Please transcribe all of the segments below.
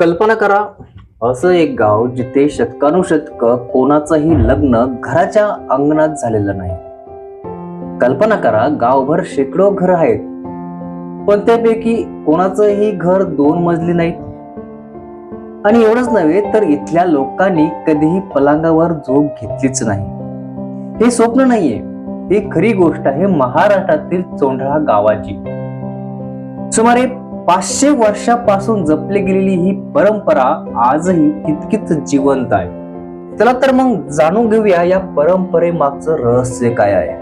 कल्पना करा असं एक गाव जिथे शतकानुशतक कोणाचंही लग्न घराच्या अंगणात झालेलं नाही. कल्पना करा गावभर शेकडो घर आहेत. पण त्यापैकी कोणाचंही घर दोन मजली नाही आणि एवढंच नव्हे तर इथल्या लोकांनी कधीही पलंगावर झोप घेतलीच नाही. हे स्वप्न नाहीये. ही खरी गोष्ट आहे महाराष्ट्रातील चोंढळा गावाची. सुमारे पाचशे वर्षापासून जपली गेलेली ही परंपरा आजही तितकीच जिवंत आहे? चला तर मग जाणून घेऊया या परंपरेमागचं रहस्य काय आहे.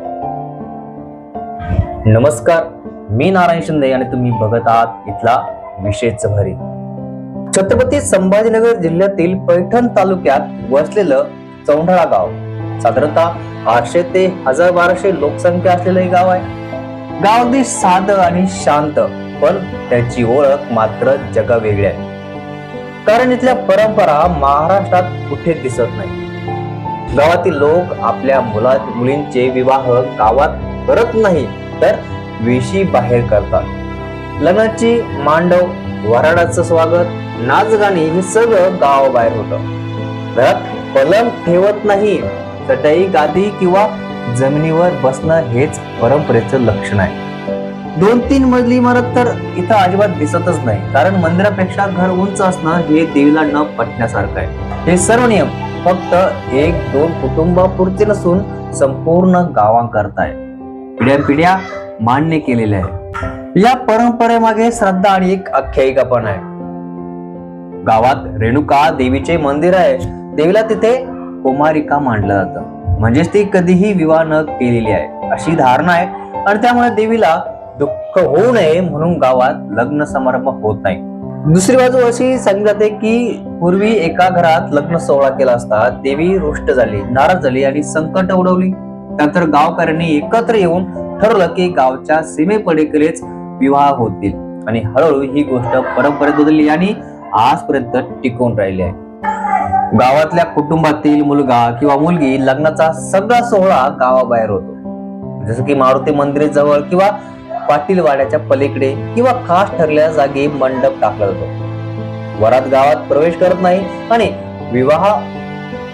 नमस्कार मी नारायण शिंदे आणि तुम्ही बघत आहात इथला विशेष भरी. छत्रपती संभाजीनगर जिल्ह्यातील पैठण तालुक्यात वसलेलं चौंढळा गाव. साधारणतः आठशे ते हजार बाराशे लोकसंख्या असलेलं हे गाव आहे. गाव अगदी साधं आणि शांत पण त्याची ओळख मात्र जगा वेगळी आहे. कारण इथल्या परंपरा महाराष्ट्रात कुठे दिसत नाही. गावातील लोक आपल्या मुला मुलींचे विवाह गावात करत नाही तर वेशी बाहेर करतात. लग्नाची मांडव वराडाचं स्वागत नाचगाणी हे सगळं गावाबाहेर होतं. घरात पलंग ठेवत नाही चटई गादी किंवा जमिनीवर बसणं हेच परंपरेचं लक्षण आहे. दोन तीन मजली इमारत तर इथं अजिबात दिसतच नाही. कारण मंदिरापेक्षा घर उंच असणं हे देवीला न पटण्यासारखं आहे. हे सर्व नियम फक्त एक दोन कुटुंबापुरते नसून संपूर्ण गावांकरताय. पिढ्या पिढ्या मान्य केलेल्या आहे. या परंपरेमागे श्रद्धा आणि एक आख्यायिका पण आहे. गावात रेणुका देवीचे मंदिर आहे. देवीला तिथे कुमारिका मांडलं जातं. म्हणजेच ती कधीही विवाह न केलेली आहे अशी धारणा आहे. आणि त्यामुळे देवीला दुःख होऊ नये म्हणून गावात लग्न समारंभ होत नाही. दुसरी बाजू अशी सांगितली जाते की पूर्वी एका घरात लग्न सोहळा केला असता देवी रुष्ट झाली नाराज झाली आणि संकट उडवली. त्यानंतर गावकऱ्यांनी एकत्र येऊन ठरवलं की गावच्या सीमेपलीकडेच विवाह होतील. आणि हळूहळू ही गोष्ट परंपरेत बदलली आणि आजपर्यंत टिकून राहिली आहे. गावातल्या कुटुंबातील मुलगा किंवा मुलगी लग्नाचा सगळा सोहळा गावाबाहेर होतो. जसं की मारुती मंदिर जवळ किंवा पाटील वाड्याच्या पलीकडे किंवा खास ठरलेल्या जागी मंडप टाकला जातो. वरात गावात प्रवेश करत नाही आणि विवाह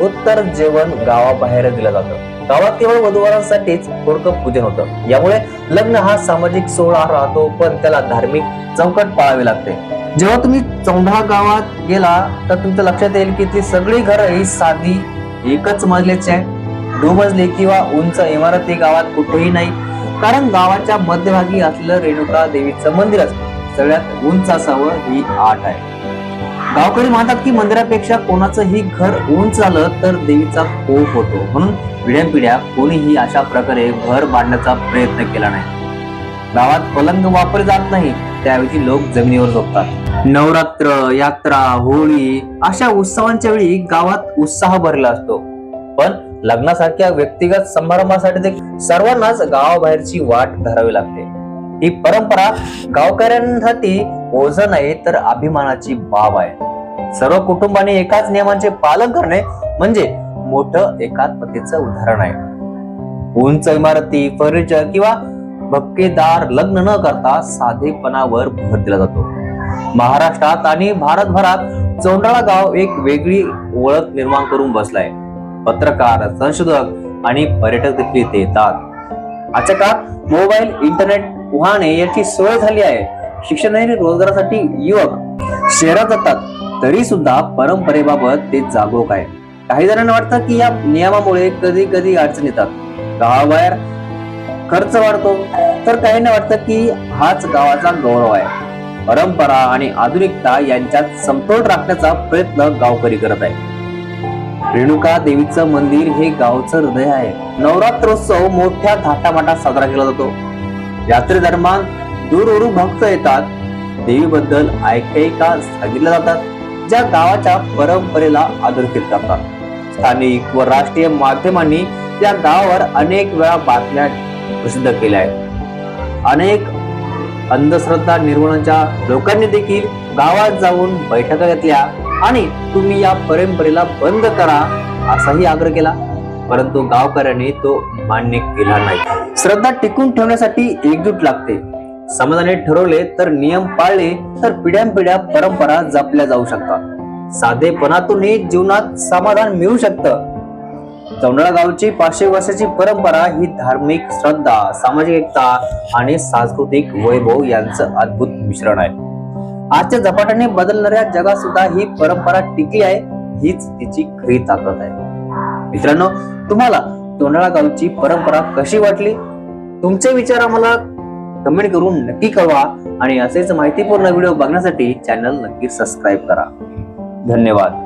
उत्तर जेवण गावाबाहेर दिलं जातं. गावात केवळ वधूवरांसाठीच थोडकं पूजन होतं. यामुळे लग्न हा सामाजिक सोहळा राहतो पण त्याला धार्मिक चौकट पाळावी लागते. जेव्हा तुम्ही चौंढा गावात गेला तर तुमच्या लक्षात येईल की ती सगळी घरं ही साधी एकच मजल्याची आहे दुमजली किंवा उंच इमारती गावात कुठेही नाही. कारण गावाच्या मध्यभागी असलेलं रेणुका देवीचं मंदिरच सगळ्यात उंच असावं ही आठ आहे. गावकरी म्हणतात की मंदिरापेक्षा कोणाचंही घर उंच आलं तर देवीचा कोप होतो. म्हणून पिढ्या पिढ्या कोणीही अशा प्रकारे घर बांधण्याचा प्रयत्न केला नाही. गावात पलंग वापरले जात नाही त्याऐवजी लोक जमिनीवर झोपतात. नवरात्र यात्रा होळी अशा उत्सवांच्या वेळी गावात उत्साह भरला असतो. पण लग्नासारख्या व्यक्तिगत समारंभासाठी देखील सर्वांनाच गावाबाहेरची वाट धरावी लागते. ही परंपरा गावकऱ्यांसाठी ओझ नाही तर अभिमानाची बाब आहे. सर्व कुटुंबाने एकाच नियमांचे पालन करणे म्हणजे मोठं एकात्मतेचं उदाहरण आहे. उंच इमारती फर्निचर किंवा भक्केदार लग्न न करता साधेपणावर भर दिला जातो. महाराष्ट्रात आणि भारतभरात चौंडाळा गाव एक वेगळी ओळख निर्माण करून बसलाय. पत्रकार संशोधक आणि पर्यटक देखील इथे येतात. आजच्या काळात मोबाईल इंटरनेट वाहने याची सोय झाली आहे. शिक्षण आणि रोजगारासाठी युवक शहरात जातात तरी सुद्धा परंपरेबाबत ते जागरूक आहे काही जणांना वाटतं की या नियमामुळे कधी कधी अडचण येतात. गावाबाहेर खर्च वाढतो. तर काहींना वाटतं की हाच गावाचा गौरव आहे. परंपरा आणि आधुनिकता यांच्यात समतोल राखण्याचा प्रयत्न गावकरी करत आहे रेणुका देवीचं मंदिर हे गावचं हृदय आहे. नवरात्रोत्सव मोठ्या थाटामाटात साजरा केला जातो. यात्रेदरम्यान दूरवरून भक्त येतात. देवीबद्दल आख्यायिका सांगितल्या जातात. ज्या गावाच्या परंपरेला अधोरेखित करतात. स्थानिक व राष्ट्रीय माध्यमांनी त्या गावावर अनेक वेळा बातम्या प्रसिद्ध केल्या आहेत. अनेक अंधश्रद्धा निर्मूलनाच्या लोकांनी देखील गावात जाऊन बैठका घेतल्या. आणि तुम्ही या परंपरेला बंद करा असाही आग्रह केला. परंतु गावकऱ्यांनी तो मान्य केला नाही. श्रद्धा टिकून ठेवण्यासाठी एकजूट लागते. समाजाने ठरवले तर नियम पाळले तर पिढ्यानपिढ्या परंपरा जपल्या जाऊ शकतात. साधेपणातूनही जीवनात समाधान मिळू शकतं. चौंडळा गावची पाचशे वर्षाची परंपरा ही धार्मिक श्रद्धा सामाजिक एकता आणि सांस्कृतिक वैभव यांचं अद्भुत मिश्रण आहे. आजच्या झपाट्याने बदलणाऱ्या जगात सुद्धा ही परंपरा टिकली आहे हीच तिची खरी ताकद आहे. मित्रांनो तुम्हाला तोंडाळा गावची परंपरा कशी वाटली? तुमचे विचार आम्हाला कमेंट करून नक्की कळवा आणि असेच माहितीपूर्ण व्हिडिओ बघण्यासाठी चॅनल नक्की सबस्क्राईब करा. धन्यवाद.